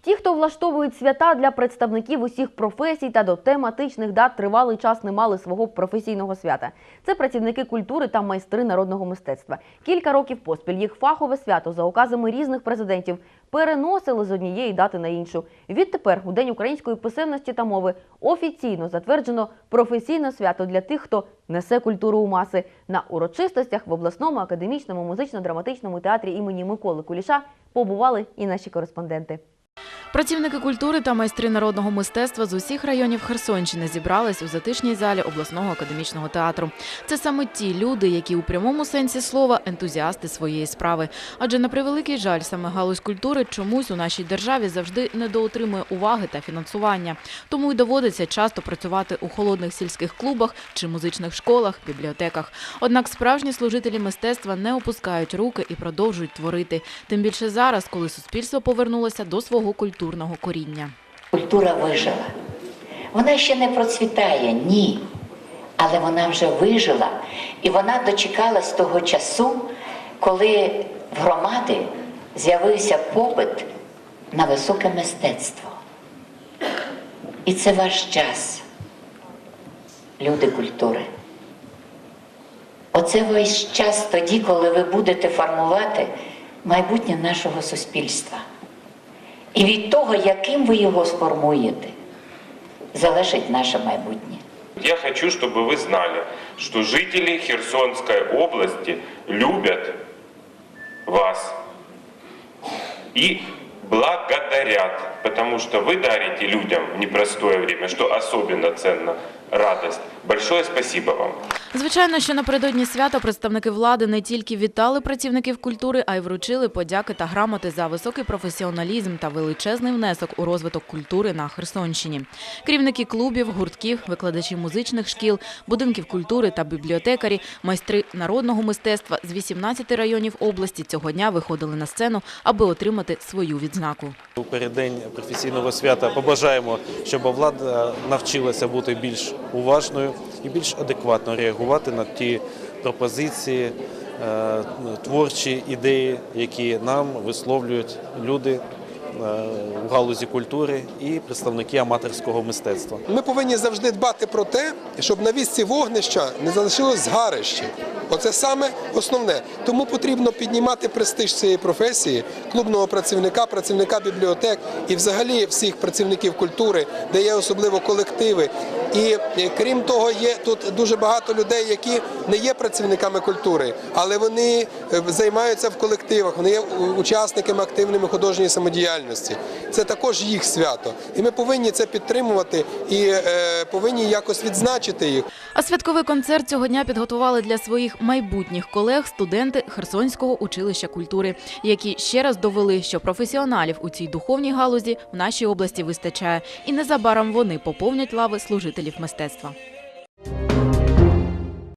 Ті, хто влаштовують свята для представників усіх професій та до тематичних дат тривалий час не мали свого професійного свята. Це працівники культури та майстри народного мистецтва. Кілька років поспіль їх фахове свято за указами різних президентів переносили з однієї дати на іншу. Відтепер, у День української писемності та мови, офіційно затверджено професійне свято для тих, хто несе культуру у маси. На урочистостях в обласному академічному музично-драматичному театрі імені Миколи Куліша побували і наші кореспонденти. Працівники культури та майстри народного мистецтва з усіх районів Херсонщини зібрались у затишній залі обласного академічного театру. Це саме ті люди, які у прямому сенсі слова ентузіасти своєї справи. Адже на превеликий жаль, саме галузь культури чомусь у нашій державі завжди недоотримує уваги та фінансування. Тому й доводиться часто працювати у холодних сільських клубах чи музичних школах, бібліотеках. Однак справжні служителі мистецтва не опускають руки і продовжують творити. Тим більше зараз, коли суспільство повернулося до свого культурного коріння. Культура вижила. Вона ще не процвітає, ні. Але вона вже вижила. І вона дочекалась того часу, коли в громади з'явився попит на високе мистецтво. І це ваш час, люди культури. Оце весь час тоді, коли ви будете формувати майбутнє нашого суспільства. І від того, яким ви його сформуєте, залежить наше майбутнє. Я хочу, чтобы вы знали, что жители Херсонской области любят вас и благодарят, потому что вы дарите людям в непростое время, что особенно ценно, радость. Большое спасибо вам. Звичайно, що напередодні свята представники влади не тільки вітали працівників культури, а й вручили подяки та грамоти за високий професіоналізм та величезний внесок у розвиток культури на Херсонщині. Керівники клубів, гуртків, викладачі музичних шкіл, будинків культури та бібліотекарі, майстри народного мистецтва з 18 районів області цього дня виходили на сцену, аби отримати свою відзнаку. У переддень професійного свята побажаємо, щоб влада навчилася бути більш уважною і більш адекватно реагувати на ті пропозиції, е, творчі ідеї, які нам висловлюють люди е, у галузі культури і представники аматорського мистецтва. Ми повинні завжди дбати про те, щоб на вісці вогнища не залишилось згарище. Оце саме основне. Тому потрібно піднімати престиж цієї професії, клубного працівника, працівника бібліотек і взагалі всіх працівників культури, де є особливо колективи. І е, крім того, є тут дуже багато людей, які не є працівниками культури, але вони е, займаються в колективах, вони є учасниками активними художньої самодіяльності. Це також їх свято. І ми повинні це підтримувати і е, повинні якось відзначити їх. А святковий концерт цього дня підготували для своїх майбутніх колег студенти Херсонського училища культури, які ще раз довели, що професіоналів у цій духовній галузі в нашій області вистачає, і незабаром вони поповнять лави служителів мистецтва.